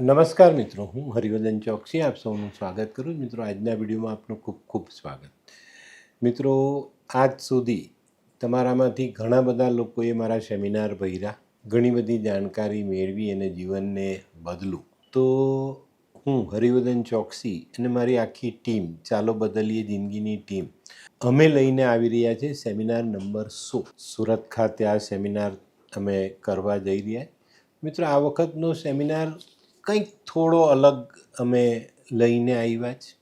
નમસ્કાર મિત્રો, હું હરિવર્ધન ચોકસી, આપ સૌનું સ્વાગત કરું છું. મિત્રો, આજના વિડીયોમાં આપનું ખૂબ ખૂબ સ્વાગત. મિત્રો, આજ સુધી તમારામાંથી ઘણા બધા લોકોએ મારા સેમિનાર ભર્યા, ઘણી બધી જાણકારી મેળવી અને જીવનને બદલું. તો હું હરિવર્ધન ચોકસી અને મારી આખી ટીમ, ચાલો બદલીએ જિંદગીની ટીમ, અમે લઈને આવી રહ્યા છે સેમિનાર નંબર સો. સુરત ખાતે આ સેમિનાર અમે કરવા જઈ રહ્યા. મિત્રો, આ વખતનો સેમિનાર કંઈક થોડો અલગ અમે લઈને આવ્યા છે.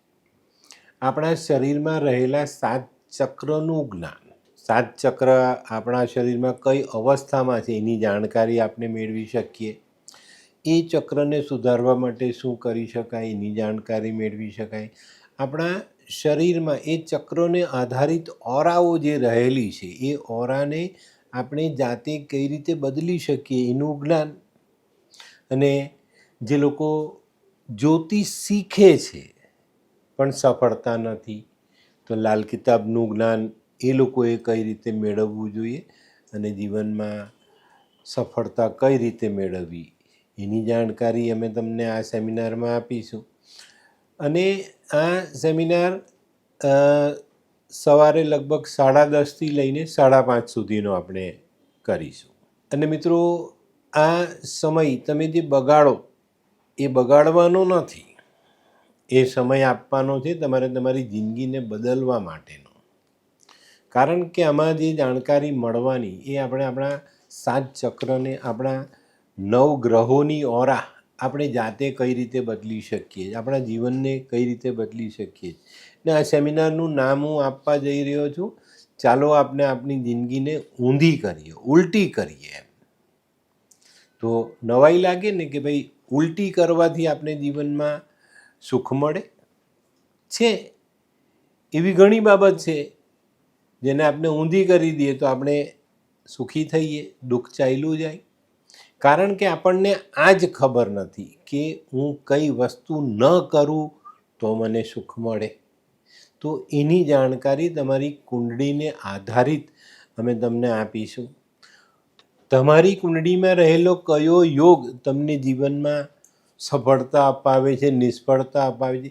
આપણા શરીરમાં રહેલા સાત ચક્રનું જ્ઞાન, સાત ચક્ર આપણા શરીરમાં કઈ અવસ્થામાં છે એની જાણકારી આપણે મેળવી શકીએ. એ ચક્રને સુધારવા માટે શું કરી શકાય, એની જાણકારી મેળવી શકાય. આપણા શરીરમાં એ ચક્રોને આધારિત ઓરાઓ જે રહેલી છે, એ ઓરાને આપણે જાતે કઈ રીતે બદલી શકીએ એનું જ્ઞાન. અને જે લોકો જ્યોતિષ શીખે છે, પણ સફળતા નથી. તો લાલ કિતાબનું જ્ઞાન એ લોકોએ કઈ રીતે મેળવવું જોઈએ અને જીવનમાં સફળતા કઈ રીતે મેળવવી, એની જાણકારી અમે તમને આ સેમિનારમાં આપીશું. અને આ સેમિનાર સવારે લગભગ સાડા દસથી લઈને સાડા પાંચ સુધીનો આપણે કરીશું. અને મિત્રો, આ સમય તમે જે બગાડો એ બગાડવાનો નથી. એ સમય આપવાનો છે તમારે તમારી જિંદગીને બદલવા માટેનો. કારણ કે આમાં જે જાણકારી મળવાની એ આપણે આપણા સાત ચક્રને આપણા નવ ગ્રહોની ઓરા આપણે જાતે કઈ રીતે બદલી શકીએ આપણા જીવનને કઈ રીતે બદલી શકીએ ને આ સેમિનારનું નામ હું આપવા જઈ રહ્યો છું. ચાલો આપણે આપણી જિંદગીને ઊંધી કરીએ, ઉલટી કરીએ એમ. તો નવાઈ લાગે ને કે ભાઈ ઉલટી કરવાથી આપણે જીવનમાં સુખ મળે છે? એવી ઘણી બાબત છે જેને આપણે ઊંધી કરી દઈએ તો આપણે સુખી થઈએ, દુઃખ ચાલ્યું જાય. કારણ કે આપણને આ જ ખબર નથી કે હું કઈ વસ્તુ ન કરું તો મને સુખ મળે. તો એની જાણકારી તમારી કુંડળીને આધારિત અમે તમને આપીશું. તમારી કુંડળીમાં રહેલો કયો યોગ તમને જીવનમાં સફળતા અપાવે છે, નિષ્ફળતા અપાવે છે?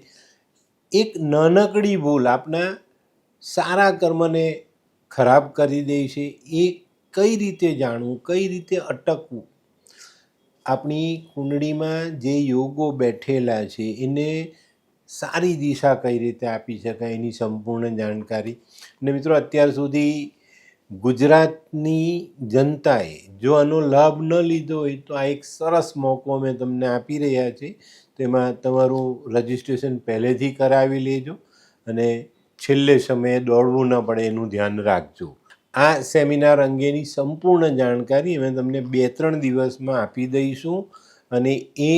એક નાનકડી ભૂલ આપના સારા કર્મને ખરાબ કરી દે છે. એ કઈ રીતે જાણવું, કઈ રીતે અટકવું? આપણી કુંડળીમાં જે યોગો બેઠેલા છે, એને સારી દિશા કઈ રીતે આપી શકાય એની સંપૂર્ણ જાણકારી. અને મિત્રો, અત્યાર સુધી ગુજરાતની જનતાએ જો આનો લાભ ન લીધો હોય તો આ એક સરસ મોકો અમે તમને આપી રહ્યા છીએ. તેમાં તમારું રજિસ્ટ્રેશન પહેલેથી કરાવી લેજો અને છેલ્લે સમયે દોડવું ન પડે એનું ધ્યાન રાખજો. આ સેમિનાર અંગેની સંપૂર્ણ જાણકારી અમે તમને બે ત્રણ દિવસમાં આપી દઈશું અને એ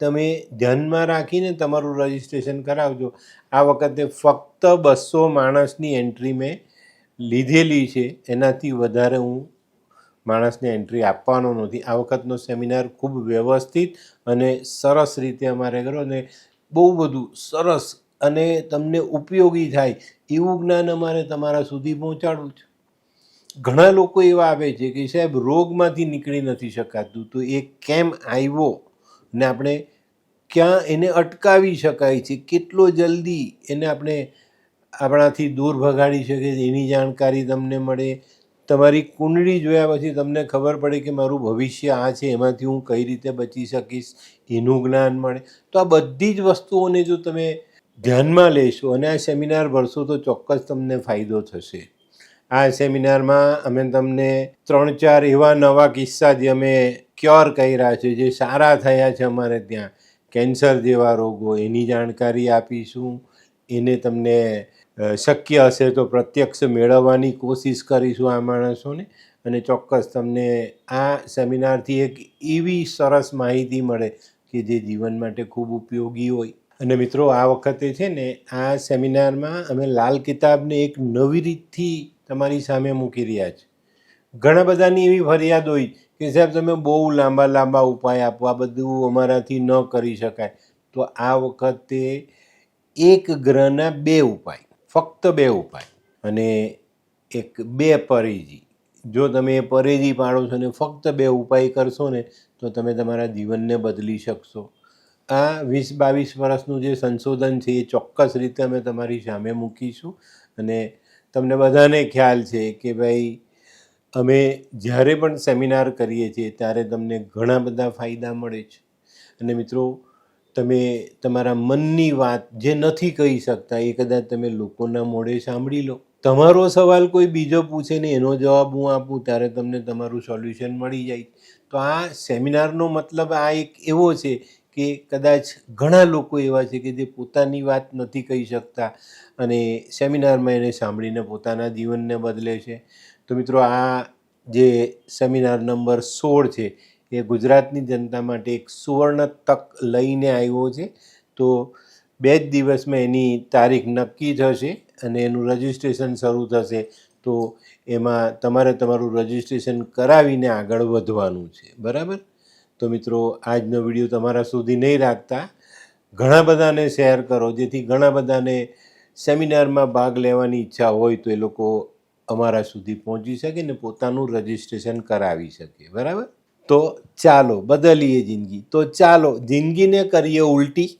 તમે ધ્યાનમાં રાખીને તમારું રજિસ્ટ્રેશન કરાવજો. આ વખતે ફક્ત બસો માણસની એન્ટ્રી મેં લીધેલી છે, એનાથી વધારે હું માણસને એન્ટ્રી આપવાનો નથી. આ વખતનો સેમિનાર ખૂબ વ્યવસ્થિત અને સરસ રીતે અમારે કરો અને બહુ બધું સરસ અને તમને ઉપયોગી થાય એવું જ્ઞાન અમારે તમારા સુધી પહોંચાડવું છે. ઘણા લોકો એવા આવે છે કે સાહેબ, રોગમાંથી નીકળી નથી શકાતું. તો એ કેમ આવ્યો ને આપણે ક્યાં એને અટકાવી શકાય છે? કેટલો જલ્દી એને આપણે આપણાથી દૂર ભગાડી શકે એની જાણકારી તમને મળે. તમારી કુંડળી જોયા પછી તમને ખબર પડે કે મારું ભવિષ્ય આ છે, એમાંથી હું કઈ રીતે બચી શકીશ, એનું જ્ઞાન મળે. તો આ બધી જ વસ્તુઓને જો તમે ધ્યાનમાં લેશો અને આ સેમિનાર ભરશો તો ચોક્કસ તમને ફાયદો થશે. આ સેમિનારમાં અમે તમને ત્રણ ચાર એવા નવા કિસ્સા જે અમે ક્યોર કર્યા છે, જે સારા થયા છે અમારે ત્યાં. કેન્સર જેવા રોગો, એની જાણકારી આપીશું. એને તમને શક્ય હશે તો પ્રત્યક્ષ મેળવવાની કોશિશ કરીશું આ માણસોને અને ચોક્કસ તમને આ સેમિનારથી એક એવી સરસ માહિતી મળે કે જે જીવન માટે ખૂબ ઉપયોગી હોય. અને મિત્રો, આ વખતે છે ને, આ સેમિનારમાં અમે લાલ કિતાબને એક નવી રીતથી તમારી સામે મૂકી રહ્યા છે. ઘણા બધાની એવી ફરિયાદ હોય કે, સાહેબ, તમે બહુ લાંબા લાંબા ઉપાય આપો, આ બધું અમારાથી ન કરી શકાય. તો આ વખતે એક ગ્રહના બે ઉપાય. ફક્ત બે ઉપાય. અને એક બે પરેજી જો તમે એ પરેજી પાડો છો ને ફક્ત બે ઉપાય કરશો ને, તો તમે તમારા જીવનને બદલી શકશો. આ વીસ બાવીસ વર્ષનું જે સંશોધન છે એ ચોક્કસ રીતે અમે તમારી સામે મૂકીશું. અને તમને બધાને ખ્યાલ છે કે ભાઈ, અમે જ્યારે પણ સેમિનાર કરીએ છીએ ત્યારે તમને ઘણા બધા ફાયદા મળે છે. અને મિત્રો તમે તમારા મનની વાત જે નથી કહી શકતા, એ કદાચ તમે લોકોના મોઢે સાંભળી લો. તમારો સવાલ કોઈ બીજો પૂછે ને એનો જવાબ હું આપું, ત્યારે તમને તમારું સોલ્યુશન મળી જાય. તો આ સેમિનારનો મતલબ આ એક એવો છે કે કદાચ ઘણા લોકો એવા છે કે જે પોતાની વાત નથી કહી શકતા અને સેમિનારમાં એને સાંભળીને પોતાના જીવનને બદલે છે. તો મિત્રો, આ જે સેમિનાર નંબર સોળ છે એ ગુજરાતની જનતા માટે એક સુવર્ણ તક લઈને આવ્યો છે. તો બે જ દિવસમાં એની તારીખ નક્કી થશે અને એનું રજિસ્ટ્રેશન શરૂ થશે. તો એમાં તમારે તમારું રજિસ્ટ્રેશન કરાવીને આગળ વધવાનું છે. બરાબર? તો મિત્રો, આજનો વીડિયો તમારા સુધી નહીં રાખતા. ઘણા બધાને શેર કરો. જેથી ઘણા બધાને સેમિનારમાં ભાગ લેવાની ઈચ્છા હોય તો એ લોકો અમારા સુધી પહોંચી શકે ને પોતાનું રજિસ્ટ્રેશન કરાવી શકે. બરાબર? તો ચાલો બદલીએ જિંદગી. તો ચાલો જિંદગીને કરીએ ઉલટી.